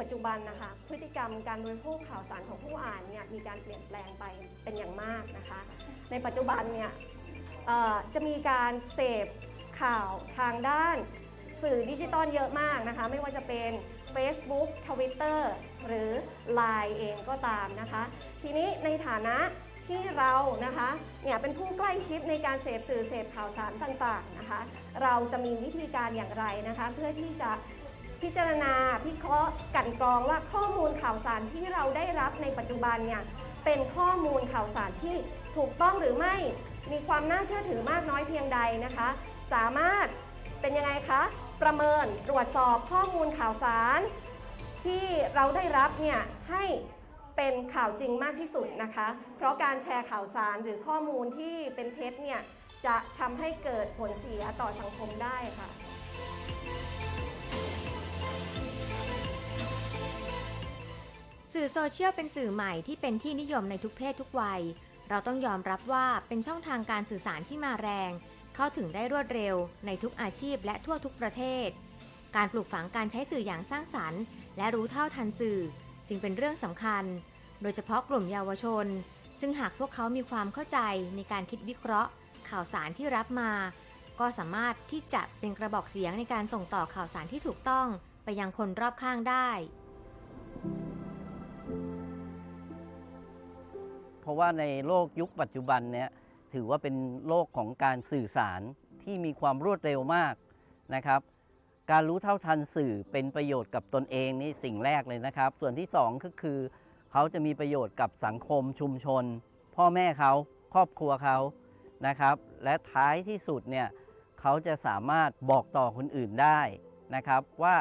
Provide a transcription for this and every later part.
ปัจจุบันนะคะ พฤติกรรมการบริโภคข่าวสารของผู้อ่านเนี่ยมีการเปลี่ยนแปลงไปเป็นอย่างมากนะคะ ในปัจจุบันเนี่ยจะมีการเสพข่าวทางด้านสื่อดิจิตอลเยอะมากนะคะ ไม่ว่าจะเป็น Facebook Twitter หรือ Line เองก็ตามนะคะ ทีนี้ในฐานะที่เรานะคะเนี่ยเป็นผู้ใกล้ชิดในการเสพสื่อเสพข่าวสารต่างๆนะคะ เราจะมีวิธีการอย่างไรนะคะ เพื่อที่จะ พิจารณาพิเคราะห์กันกรองว่าข้อมูลข่าวสารที่เราได้รับในปัจจุบันเนี่ยเป็นข้อมูลข่าวสารที่ถูกต้องหรือไม่มีความน่าเชื่อถือมากน้อยเพียงใดนะคะ สามารถเป็นยังไงคะประเมินตรวจสอบข้อมูลข่าวสาร ที่เราได้รับเนี่ยให้เป็นข่าวจริงมากที่สุดนะคะ เพราะการแชร์ข่าวสารหรือข้อมูลที่เป็นเท็จเนี่ยจะทำให้เกิดผลเสียต่อสังคมได้ค่ะ สื่อโซเชียลเป็นสื่อใหม่ที่เป็นที่นิยมในทุกเพศทุกวัย เราต้องยอมรับว่าเป็นช่องทางการสื่อสารที่มาแรง เข้าถึงได้รวดเร็ว ในทุกอาชีพและทั่วทุกประเทศ การปลูกฝังการใช้สื่ออย่างสร้างสรรค์ และรู้เท่าทันสื่อ จึงเป็นเรื่องสำคัญ โดยเฉพาะกลุ่มเยาวชน ซึ่งหากพวกเขามีความเข้าใจในการคิดวิเคราะห์ ข่าวสารที่รับมา ก็สามารถที่จะเป็นกระบอกเสียงในการส่งต่อข่าวสารที่ถูกต้อง ไปยังคนรอบข้างได้ เพราะว่าในโลกยุคปัจจุบันเนี่ยถือว่าเป็นโลกของการสื่อสารที่มีความรวดเร็วมากนะครับ การรู้เท่าทันสื่อเป็นประโยชน์กับตนเองนี่สิ่งแรกเลยนะครับ ส่วนที่สองก็คือ เขาจะมีประโยชน์กับสังคมชุมชน พ่อแม่เขาครอบครัวเขานะครับ และท้ายที่สุดเนี่ยเขาจะสามารถบอกต่อคนอื่นได้นะครับ ว่า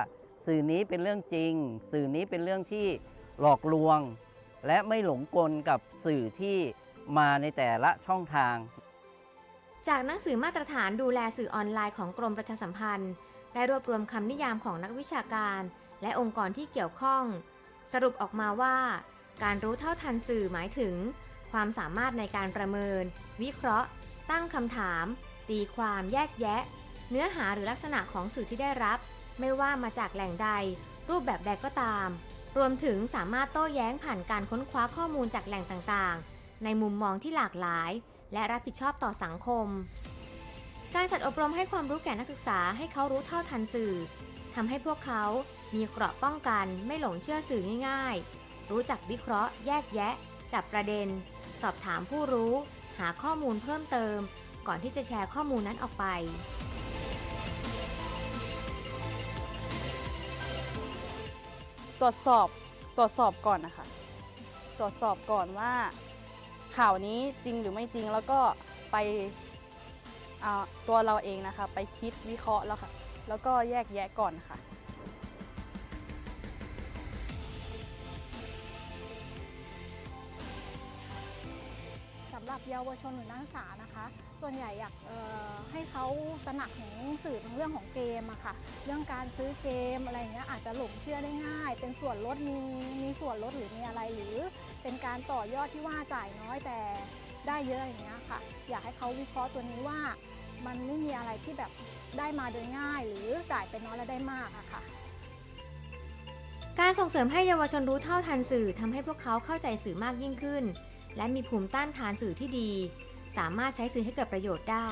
สื่อนี้เป็นเรื่องจริง สื่อนี้เป็นเรื่องที่หลอกลวง และไม่หลงกลกับ สื่อที่มาในแต่ละช่องทาง จากหนังสือมาตรฐานดูแลสื่อออนไลน์ของกรมประชาสัมพันธ์ ได้รวบรวมคำนิยามของนักวิชาการ และองค์กรที่เกี่ยวข้อง สรุปออกมาว่า การรู้เท่าทันสื่อหมายถึง ความสามารถในการประเมิน วิเคราะห์ ตั้งคำถาม ตีความแยกแยะ เนื้อหาหรือลักษณะของสื่อที่ได้รับ ไม่ว่ามาจากแหล่งใด รูปแบบใดก็ตาม รวมถึงสามารถโต้แย้งผ่านการค้นคว้าข้อมูลจากแหล่งต่างๆ ในมุมมองที่หลากหลาย และรับผิดชอบต่อสังคม การจัดอบรมให้ความรู้แก่นักศึกษาให้เขารู้เท่าทันสื่อทำให้พวกเขามีเกราะป้องกันไม่หลงเชื่อสื่อง่าย ๆ รู้จักวิเคราะห์ แยกแยะ จับประเด็น สอบถามผู้รู้ หาข้อมูลเพิ่มเติม ก่อนที่จะแชร์ข้อมูลนั้นออกไป ตรวจสอบตรวจสอบก่อนนะคะ ตรวจสอบก่อนว่าข่าวนี้จริงหรือไม่จริงแล้วก็ไปอ่าตัวเราเองนะคะ ไปคิดวิเคราะห์แล้วค่ะ แล้วก็แยกแยะก่อนค่ะสำหรับเยาวชนหรือนักศึกษานะคะ วนใหญ่อยากให้เขาตระหนักถึงสื่อทางเรื่องของเกมอะค่ะ เรื่องการซื้อเกมอะไรอย่างเงี้ยอาจจะหลงเชื่อได้ง่าย เป็นส่วนลดมีมีส่วนลดหรือมีอะไรหรือ เป็นการต่อยอดที่ว่าจ่ายน้อยแต่ได้เยอะอย่างเงี้ยค่ะ อยากให้เขาวิเคราะห์ตัวนี้ว่า มันไม่มีอะไรที่แบบได้มาโดยง่าย หรือจ่ายไปน้อยแล้วได้มากอะค่ะการส่งเสริมให้เยาวชนรู้เท่าทันสื่อทำให้พวกเขาเข้าใจสื่อมากยิ่งขึ้น และมีภูมิต้านทานสื่อที่ดี สามารถใช้สื่อให้เกิดประโยชน์ได้